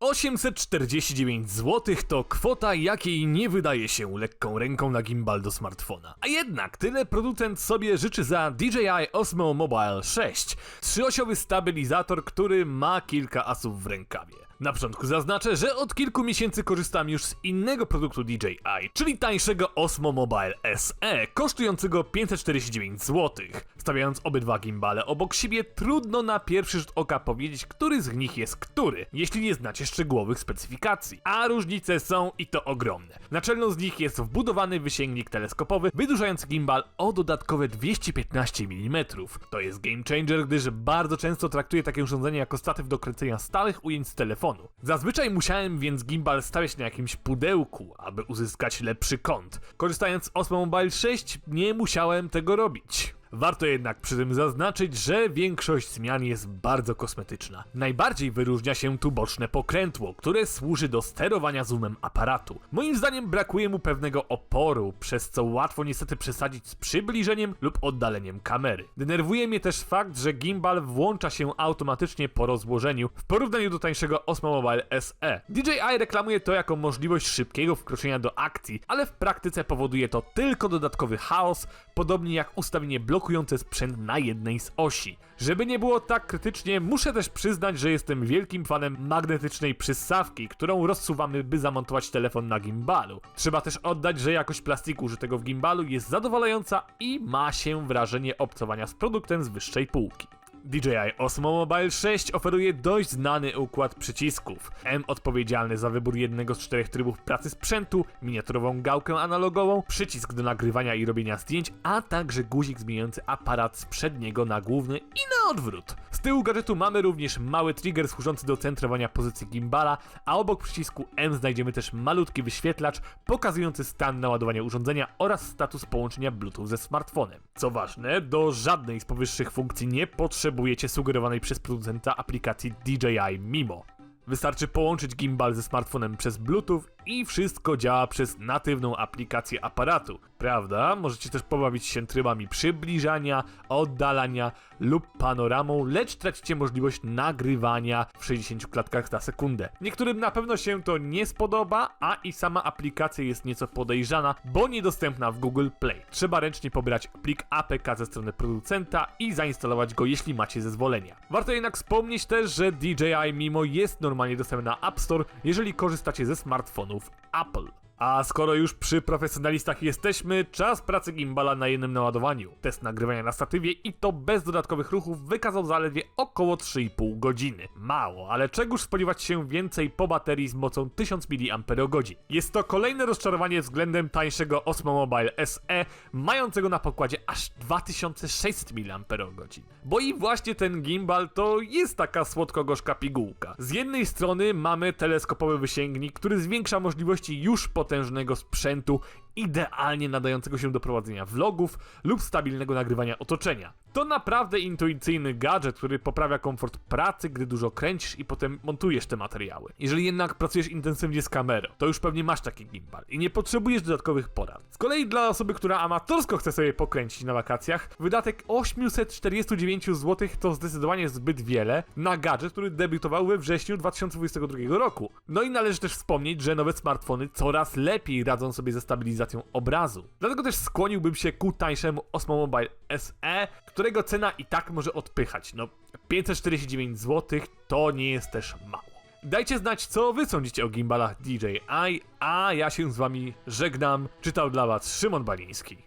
849 zł to kwota, jakiej nie wydaje się lekką ręką na gimbal do smartfona. A jednak tyle producent sobie życzy za DJI Osmo Mobile 6, trzyosiowy stabilizator, który ma kilka asów w rękawie. Na początku zaznaczę, że od kilku miesięcy korzystam już z innego produktu DJI, czyli tańszego Osmo Mobile SE, kosztującego 549 zł. Stawiając obydwa gimbale obok siebie, trudno na pierwszy rzut oka powiedzieć, który z nich jest który, jeśli nie znacie szczegółowych specyfikacji. A różnice są i to ogromne. Naczelną z nich jest wbudowany wysięgnik teleskopowy, wydłużający gimbal o dodatkowe 215 mm. To jest game changer, gdyż bardzo często traktuję takie urządzenie jako statyw do kręcenia stałych ujęć z telefonu. Zazwyczaj musiałem więc gimbal stawiać na jakimś pudełku, aby uzyskać lepszy kąt. Korzystając z Osmo Mobile 6 nie musiałem tego robić. Warto jednak przy tym zaznaczyć, że większość zmian jest bardzo kosmetyczna. Najbardziej wyróżnia się tu boczne pokrętło, które służy do sterowania zoomem aparatu. Moim zdaniem brakuje mu pewnego oporu, przez co łatwo niestety przesadzić z przybliżeniem lub oddaleniem kamery. Denerwuje mnie też fakt, że gimbal włącza się automatycznie po rozłożeniu w porównaniu do tańszego Osmo Mobile SE. DJI reklamuje to jako możliwość szybkiego wkroczenia do akcji, ale w praktyce powoduje to tylko dodatkowy chaos, podobnie jak ustawienie blokujące sprzęt na jednej z osi. Żeby nie było tak krytycznie, muszę też przyznać, że jestem wielkim fanem magnetycznej przystawki, którą rozsuwamy, by zamontować telefon na gimbalu. Trzeba też oddać, że jakość plastiku użytego w gimbalu jest zadowalająca i ma się wrażenie obcowania z produktem z wyższej półki. DJI Osmo Mobile 6 oferuje dość znany układ przycisków. M odpowiedzialny za wybór jednego z czterech trybów pracy sprzętu, miniaturową gałkę analogową, przycisk do nagrywania i robienia zdjęć, a także guzik zmieniający aparat z przedniego na główny i na odwrót. Tyłu gadżetu mamy również mały trigger służący do centrowania pozycji gimbala, a obok przycisku M znajdziemy też malutki wyświetlacz pokazujący stan naładowania urządzenia oraz status połączenia Bluetooth ze smartfonem. Co ważne, do żadnej z powyższych funkcji nie potrzebujecie sugerowanej przez producenta aplikacji DJI Mimo. Wystarczy połączyć gimbal ze smartfonem przez Bluetooth i wszystko działa przez natywną aplikację aparatu. Prawda? Możecie też pobawić się trybami przybliżania, oddalania lub panoramą, lecz tracicie możliwość nagrywania w 60 klatkach na sekundę. Niektórym na pewno się to nie spodoba, a i sama aplikacja jest nieco podejrzana, bo niedostępna w Google Play. Trzeba ręcznie pobrać plik APK ze strony producenta i zainstalować go, jeśli macie zezwolenia. Warto jednak wspomnieć też, że DJI Mimo jest normalnie dostępny na App Store, jeżeli korzystacie ze of Apple. A skoro już przy profesjonalistach jesteśmy, czas pracy gimbala na jednym naładowaniu. Test nagrywania na statywie i to bez dodatkowych ruchów wykazał zaledwie około 3,5 godziny. Mało, ale czegoż spodziewać się więcej po baterii z mocą 1000 mAh. Jest to kolejne rozczarowanie względem tańszego Osmo Mobile SE, mającego na pokładzie aż 2600 mAh. Bo i właśnie ten gimbal to jest taka słodko-gorzka pigułka. Z jednej strony mamy teleskopowy wysięgnik, który zwiększa możliwości już potężnego sprzętu, idealnie nadającego się do prowadzenia vlogów lub stabilnego nagrywania otoczenia. To naprawdę intuicyjny gadżet, który poprawia komfort pracy, gdy dużo kręcisz i potem montujesz te materiały. Jeżeli jednak pracujesz intensywnie z kamerą, to już pewnie masz taki gimbal i nie potrzebujesz dodatkowych porad. Z kolei dla osoby, która amatorsko chce sobie pokręcić na wakacjach, wydatek 849 zł to zdecydowanie zbyt wiele na gadżet, który debiutował we wrześniu 2022 roku. No i należy też wspomnieć, że nowe smartfony coraz lepiej radzą sobie ze stabilizacją obrazu. Dlatego też skłoniłbym się ku tańszemu Osmo Mobile SE, którego cena i tak może odpychać. No, 549 zł to nie jest też mało. Dajcie znać, co wy sądzicie o gimbalach DJI, a ja się z wami żegnam. Czytał dla was Szymon Baliński.